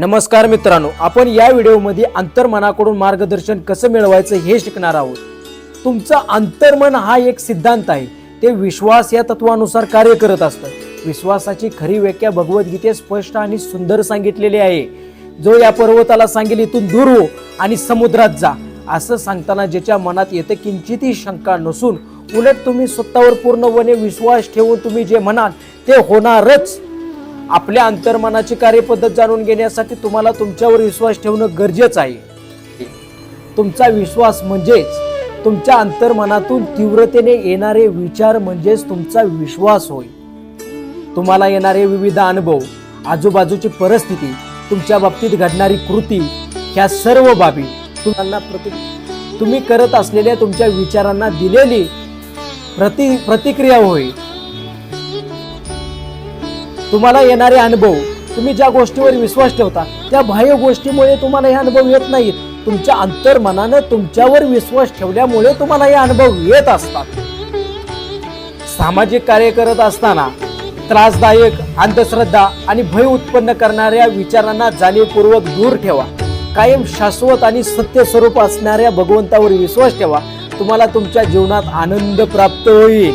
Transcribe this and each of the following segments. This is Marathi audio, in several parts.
नमस्कार मित्रांनो आपण या व्हिडिओमध्ये अंतर्मनाकडून मार्गदर्शन कसं मिळवायचं हे शिकणार आहोत. तुमचं अंतर्मन हा एक सिद्धांत आहे. ते विश्वास या तत्वानुसार कार्य करत असतं. विश्वासाची खरी व्याख्या भगवद्गीतेत स्पष्ट आणि सुंदर सांगितलेली आहे. जो या पर्वताला सांगेल इथून दूर हो आणि समुद्रात जा. असं सांगताना ज्याच्या मनात येतं किंचितही शंका नसून उलट तुम्ही स्वतःवर पूर्णपणे विश्वास ठेवून तुम्ही जे म्हणाल ते होणारच. आपल्या अंतर्मनाची कार्यपद्धत जाणून घेण्यासाठी तुम्हाला तुमच्यावर विश्वास ठेवणं गरजेचं आहे. तुमचा विश्वास म्हणजेच तुमच्या अंतर्मनातून तीव्रतेने येणारे विचार म्हणजेच तुमचा विश्वास होय. तुम्हाला येणारे विविध अनुभव आजूबाजूची परिस्थिती तुमच्या बाबतीत घडणारी कृती ह्या सर्व बाबी तुम्हाला प्रति तुम्ही करत असलेल्या तुमच्या विचारांना दिलेली प्रति प्रतिक्रिया होय. तुम्हाला येणारे अनुभव तुम्ही ज्या गोष्टीवर विश्वास ठेवता त्या बाह्य गोष्टीमुळे तुम्हाला हे अनुभव येत नाहीत. तुमच्या अंतर्मनानं तुमच्यावर विश्वास ठेवल्यामुळे तुम्हाला हे अनुभव येत असतात. सामाजिक कार्य करत असताना त्रासदायक अंधश्रद्धा आणि भय उत्पन्न करणाऱ्या विचारांना जाणीवपूर्वक दूर ठेवा. कायम शाश्वत आणि सत्य स्वरूप असणाऱ्या भगवंतावर विश्वास ठेवा. तुम्हाला तुमच्या जीवनात आनंद प्राप्त होईल.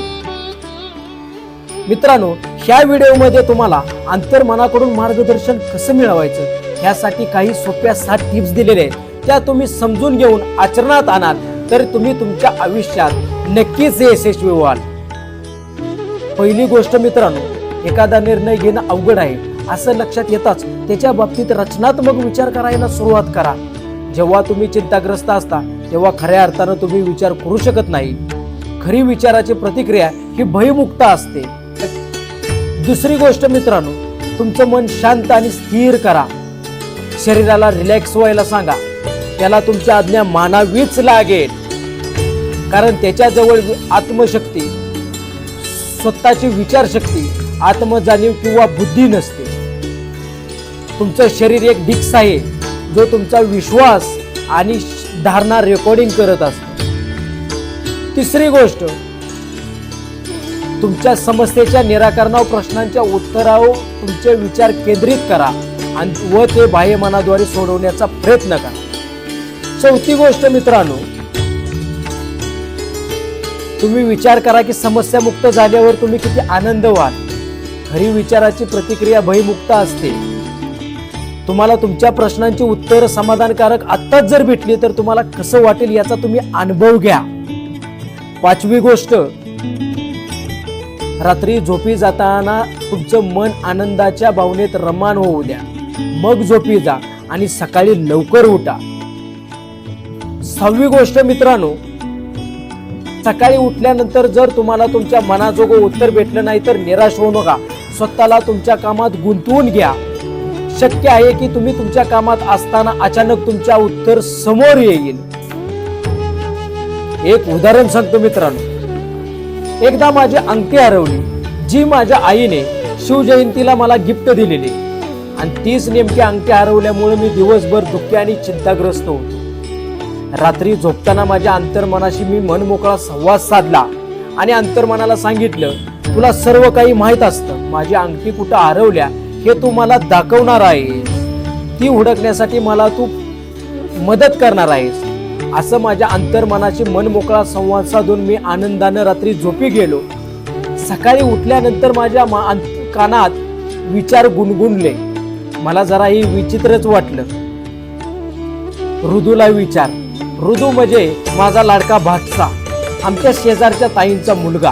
मित्रांनो ह्या व्हिडिओमध्ये तुम्हाला अंतर्मनाकडून मार्गदर्शन कसं मिळवायचं ह्यासाठी काही सोप्या सात टिप्स दिलेल्या आहेत. त्या तुम्ही समजून घेऊन आचरणात आणाल तर तुम्ही तुमच्या आयुष्यात नक्कीच यशस्वी व्हाल. पहिली गोष्ट मित्रांनो एखादा निर्णय घेणं अवघड आहे असं लक्षात येताच त्याच्या बाबतीत रचनात्मक विचार करायला सुरुवात करा. जेव्हा तुम्ही चिंताग्रस्त असता तेव्हा खऱ्या अर्थानं तुम्ही विचार करू शकत नाही. खरी विचाराची प्रतिक्रिया ही भयमुक्त असते. दुसरी गोष्ट मित्रांनो तुमचं मन शांत आणि स्थिर करा. शरीराला रिलॅक्स व्हायला सांगा. त्याला तुमची आज्ञा मानावीच लागेल. कारण त्याच्याजवळ आत्मशक्ती स्वतःची विचारशक्ती आत्मजाणीव किंवा बुद्धी नसते. तुमचं शरीर एक डिक्स आहे जो तुमचा विश्वास आणि धारणा रेकॉर्डिंग करत असतो. तिसरी गोष्ट तुमच्या समस्येच्या निराकरणावर प्रश्नांच्या उत्तरावर तुमचे विचार केंद्रित करा आणि व ते बाह्य मनाद्वारे सोडवण्याचा प्रयत्न करा. चौथी गोष्ट मित्रांनो तुम्ही विचार करा की समस्या मुक्त झाल्यावर तुम्ही किती आनंद व्हाल खरी विचाराची प्रतिक्रिया भयमुक्त असते. तुम्हाला तुमच्या प्रश्नांची उत्तर समाधानकारक आत्ताच जर भेटली तर तुम्हाला कसं वाटेल याचा तुम्ही अनुभव घ्या. पाचवी गोष्ट रात्री झोपी जाताना तुमचं मन आनंदाच्या भावनेत रमान होऊ द्या. मग झोपी जा आणि सकाळी लवकर उठा. सहावी गोष्ट मित्रांनो सकाळी उठल्यानंतर जर तुम्हाला तुमच्या मनाजोगं उत्तर भेटलं नाही तर निराश होऊ नका. स्वतःला तुमच्या कामात गुंतवून घ्या. शक्य आहे की तुम्ही तुमच्या कामात असताना अचानक तुमच्या उत्तर समोर येईल. एक उदाहरण सांगतो मित्रांनो. एकदा माझी अंगठी हरवली जी माझ्या आईने शिवजयंतीला मला गिफ्ट दिलेली. आणि तीच नेमकी अंगठी हरवल्यामुळे मी दिवसभर दुःखी आणि चिंताग्रस्त होतो. रात्री झोपताना माझ्या अंतर्मनाशी मी मनमोकळा संवाद साधला आणि अंतर्मनाला सांगितलं तुला सर्व काही माहीत असतं. माझी अंगठी कुठं हरवल्या हे तू मला दाखवणार आहेस. ती हुडकण्यासाठी मला तू मदत करणार आहेस. असं माझ्या अंतर्मनाशी मनमोकळा संवाद साधून मी आनंदानं रात्री झोपी गेलो. सकाळी उठल्यानंतर माझ्या मा- कानात विचार गुणगुणले. मला जरा ही विचित्रच वाटलं. ऋदूला विचार. ऋदू म्हणजे माझा लाडका भातसा आमच्या शेजारच्या ताईंचा मुलगा.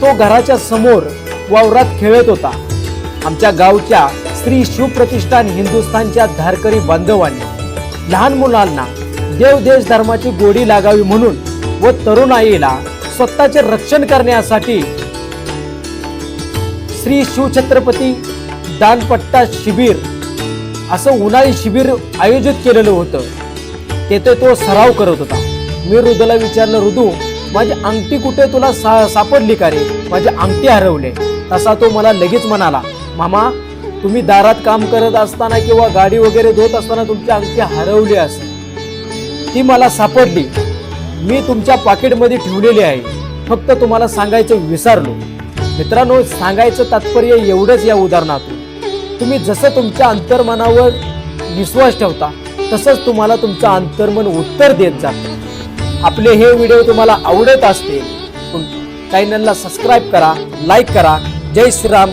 तो घराच्या समोर वावरात खेळत होता. आमच्या गावच्या श्री शिवप्रतिष्ठान हिंदुस्थानच्या धारकरी बांधवांनी. लहान मुलांना देव देश धर्माची गोडी लागावी म्हणून व तरुणाईला स्वतःचे रक्षण करण्यासाठी श्री शिवछत्रपती दानपट्टा शिबिर असं उन्हाळी शिबिर आयोजित केलेलं होतं. तेथे तो सराव करत होता. मी रुदूला विचारलं रुदू माझी अंगठी कुठे? तुला सा सापडली का रे? माझी अंगठी हरवले. तसा तो मला लगेच म्हणाला मामा तुम्ही दारात काम करत असताना किंवा गाडी वगैरे धुत असताना तुमची अंगठी हरवली असते. ती मला सापडली. मी तुमच्या पाकिटमध्ये ठेवलेली आहे. फक्त तुम्हाला सांगायचं विसरलो. मित्रांनो सांगायचं तात्पर्य एवढंच या उदाहरणातून. तुम्ही जसं तुमच्या अंतर्मनावर विश्वास ठेवता तसंच तुम्हाला तुमचं अंतर्मन उत्तर देत जातं. आपले हे व्हिडिओ तुम्हाला आवडत असतील चॅनलला सबस्क्राईब करा लाईक करा. जय श्रीराम.